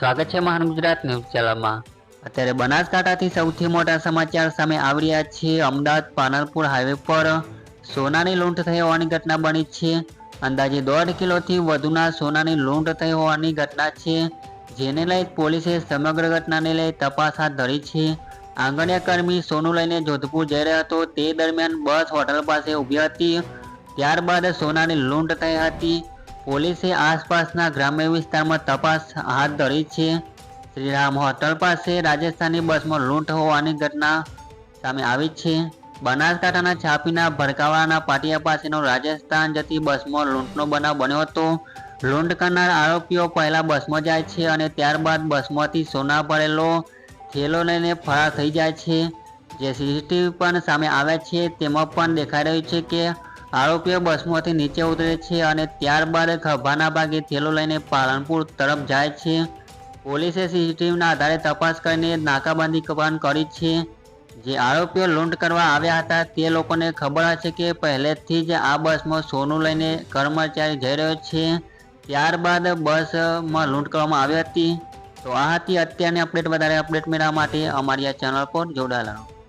સ્વાગત છે મહાન ગુજરાત ન્યૂઝ ચેનલમાં. અત્યારે બનાસકાંઠાથી સૌથી મોટા સમાચાર સામે આવી રહ્યા છે. અમદાવાદ પાનલપુર હાઈવે પર સોનાની લૂંટ થઈ હોવાની ઘટના બની છે. અંદાજે દોઢ કિલોથી વધુના સોનાની લૂંટ થઈ હોવાની ઘટના છે, જેને લઈ પોલીસે સમગ્ર ઘટનાને લઈ તપાસ હાથ ધરી છે. આંગણિયા કર્મી સોનું લઈને જોધપુર જઈ રહ્યો હતો. તે દરમિયાન બસ હોટલ પાસે ઊભી હતી. ત્યારબાદ સોનાની લૂંટ થઈ હતી. પોલીસે આસપાસના ગ્રામ્ય વિસ્તારમાં તપાસ હાથ ધરી છે. શ્રીરામ હોટલ પાસે રાજસ્થાની બસમાં લૂંટ હોવાની ઘટના સામે આવી છે. બનાસકાંઠાના છાપીના ભડકાવાના પાટિયા પાસેનો રાજસ્થાન જતી બસમાં લૂંટનો બનાવ બન્યો હતો. લૂંટ કરનાર આરોપીઓ પહેલા બસમાં જાય છે અને ત્યારબાદ બસમાંથી સોના ભરેલો થેલો લઈને ફરાર થઈ જાય છે. જે સીસીટીવી પણ સામે આવ્યા છે. તેમાં પણ દેખાઈ રહ્યું છે કે આરોપીઓ બસમાંથી નીચે ઉતરે છે અને ત્યારબાદ ખભાના ભાગે થેલો લઈને પાલનપુર તરફ જાય છે. પોલીસે સીસીટીવીના આધારે તપાસ કરીને નાકાબંધી પણ કરી છે. જે આરોપીઓ લૂંટ કરવા આવ્યા હતા તે લોકોને ખબર હશે કે પહેલેથી જ આ બસમાં સોનું લઈને કર્મચારી જઈ રહ્યો છે. ત્યારબાદ બસમાં લૂંટ કરવામાં આવી હતી. તો આ હતી અત્યારની અપડેટ. વધારે અપડેટ મેળવવા માટે અમારી આ ચેનલ પર જોડાયેલા